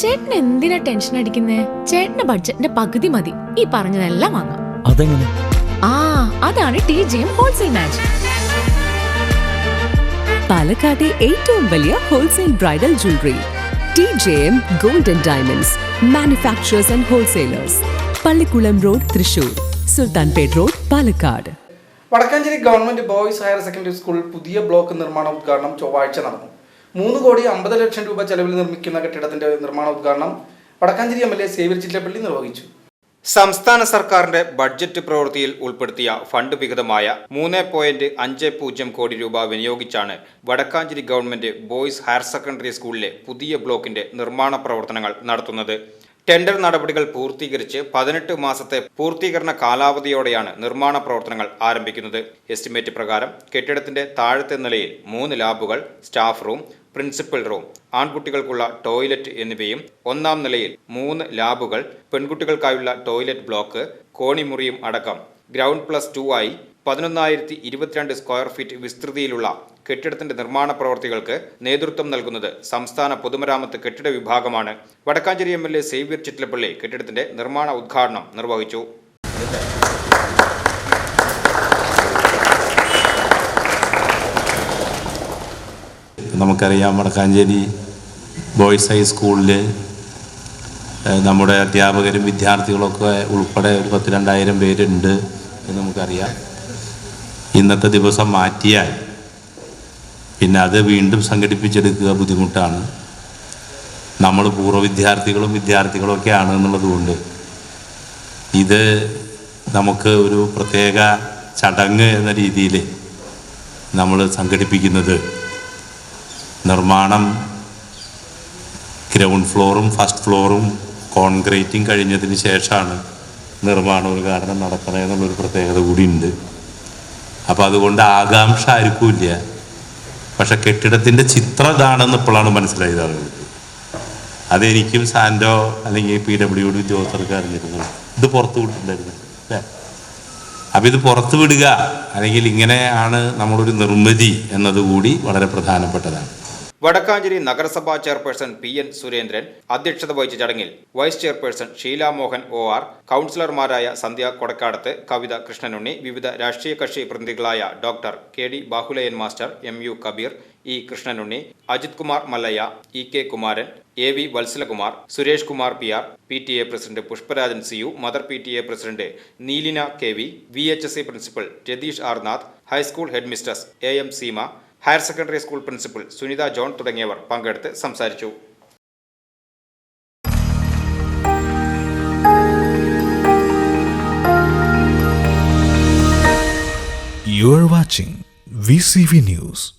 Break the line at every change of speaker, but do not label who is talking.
ചേട്ടൻ എന്തിനാ ടെൻഷൻ അടിക്കുന്നേ? ചേട്ടന്റെ ബഡ്ജറ്റിന്റെ പകുതി മതി. ഈ പറഞ്ഞതെല്ലാം വാങ്ങാം.
അതെങ്ങനെ?
ആ അതാണ് T J M wholesale match
പാലക്കാട്ടെ ഏറ്റവും വലിയ wholesale bridal jewellery T J M gold and diamonds manufacturers and wholesalers Pallikkulam road Thrissur. Sultanpet road Palakkad.
Vadakkanchery government boys higher secondary school പുതിയ ബ്ലോക്ക് നിർമ്മാണ ഉദ്ഘാടനം ചൊവ്വാഴ്ച നടന്നു. മൂന്ന് കോടി അമ്പത് ലക്ഷം രൂപ ചെലവിൽ നിർമ്മിക്കുന്ന കെട്ടിടത്തിന്റെ നിർമ്മാണ ഉദ്ഘാടനം Vadakkanchery M L A Xavier Chittappilly നിർവഹിച്ചു.
സംസ്ഥാന സർക്കാരിന്റെ ബഡ്ജറ്റ് പ്രവൃത്തിയിൽ ഉൾപ്പെടുത്തിയ ഫണ്ട് വിഹിതമായ മൂന്ന് പോയിന്റ് അഞ്ച് പൂജ്യം കോടി രൂപ വിനിയോഗിച്ചാണ് Vadakkanchery government boys higher secondary സ്കൂളിലെ പുതിയ ബ്ലോക്കിന്റെ നിർമ്മാണ പ്രവർത്തനങ്ങൾ നടത്തുന്നത്. ടെൻഡർ നടപടികൾ പൂർത്തീകരിച്ച് പതിനെട്ട് മാസത്തെ പൂർത്തീകരണ കാലാവധിയോടെയാണ് നിർമ്മാണ പ്രവർത്തനങ്ങൾ ആരംഭിക്കുന്നത്. എസ്റ്റിമേറ്റ് പ്രകാരം കെട്ടിടത്തിന്റെ താഴത്തെ നിലയിൽ മൂന്ന് ലാബുകൾ സ്റ്റാഫ് റൂം പ്രിൻസിപ്പൽ റൂം ആൺകുട്ടികൾക്കുള്ള ടോയ്ലറ്റ് എന്നിവയും ഒന്നാം നിലയിൽ മൂന്ന് ലാബുകൾ പെൺകുട്ടികൾക്കായുള്ള ടോയ്ലറ്റ് ബ്ലോക്ക് കോണിമുറിയും അടക്കം. ഗ്രൗണ്ട് പ്ലസ് ടു ആയി പതിനൊന്നായിരത്തി ഇരുപത്തിരണ്ട് സ്ക്വയർ ഫീറ്റ് വിസ്തൃതിയിലുള്ള കെട്ടിടത്തിന്റെ നിർമ്മാണ പ്രവർത്തികൾക്ക് നേതൃത്വം നൽകുന്നത് സംസ്ഥാന പൊതുമരാമത്ത് കെട്ടിട വിഭാഗമാണ്. Vadakkanchery M L A Xavier Chittalappilly കെട്ടിടത്തിന്റെ നിർമ്മാണ ഉദ്ഘാടനം നിർവഹിച്ചു.
നമുക്കറിയാം വടക്കാഞ്ചേരി ബോയ്സ് ഹൈസ്കൂളിൽ നമ്മുടെ അധ്യാപകരും വിദ്യാർത്ഥികളൊക്കെ ഉൾപ്പെടെ ഒരു പത്തിരണ്ടായിരം പേരുണ്ട് എന്ന് നമുക്കറിയാം. ഇന്നത്തെ ദിവസം മാറ്റിയാൽ പിന്നെ അത് വീണ്ടും സംഘടിപ്പിച്ചെടുക്കുക ബുദ്ധിമുട്ടാണ്. നമ്മൾ പൂർവ വിദ്യാർത്ഥികളും വിദ്യാർത്ഥികളും ഒക്കെ ആണ് എന്നുള്ളതുകൊണ്ട് ഇത് നമുക്ക് ഒരു പ്രത്യേക ചടങ്ങ് എന്ന രീതിയിൽ നമ്മൾ സംഘടിപ്പിക്കുന്നത് നിർമ്മാണം ഗ്രൗണ്ട് ഫ്ലോറും ഫസ്റ്റ് ഫ്ലോറും കോൺക്രീറ്റിംഗ് കഴിഞ്ഞതിന് ശേഷമാണ് നിർമ്മാണ ഉദ്ഘാടനം നടക്കണമെന്നുള്ളൊരു പ്രത്യേകത കൂടിയുണ്ട് അപ്പോൾ അതുകൊണ്ട് ആകാംക്ഷ ആർക്കും ഇല്ല. പക്ഷെ കെട്ടിടത്തിന്റെ ചിത്രം ഇതാണെന്ന് ഇപ്പോഴാണ് മനസ്സിലായത് ആളുകൾക്ക് അതെനിക്കും സാൻഡോ അല്ലെങ്കിൽ പി ഡബ്ല്യു ഡി ഉദ്യോഗസ്ഥർക്ക് അറിഞ്ഞിരുന്നു. ഇത് പുറത്തു വിട്ടിട്ടുണ്ടായിരുന്നു. അല്ലേ? അപ്പം ഇത് പുറത്തു വിടുക അല്ലെങ്കിൽ ഇങ്ങനെയാണ് നമ്മളൊരു നിർമ്മിതി എന്നതുകൂടി വളരെ പ്രധാനപ്പെട്ടതാണ്.
വടക്കാഞ്ചേരി നഗരസഭാ ചെയർപേഴ്സൺ പി എൻ സുരേന്ദ്രൻ അധ്യക്ഷത വഹിച്ച ചടങ്ങിൽ vice chairperson Sheela Mohan O R കൗൺസിലർമാരായ സന്ധ്യ കൊടക്കാടത്ത് കവിത കൃഷ്ണനുണ്ണി വിവിധ രാഷ്ട്രീയ കക്ഷി പ്രതിനിധികളായ doctor K D Bahulayan master M U Kabeer E Krishnanunni Ajith Kumar Mallayya E K Kumaran A V Vathsalakumar Suresh Kumar P R P T A president Pushparajan C U mother P T A president Neelina K V V H S C principal Ratheesh Arnath high school head mistress A M Seema higher secondary school principal Sunitha John തുടങ്ങിയവർ പങ്കെടുത്ത് സംസാരിച്ചു
You are watching VCV News.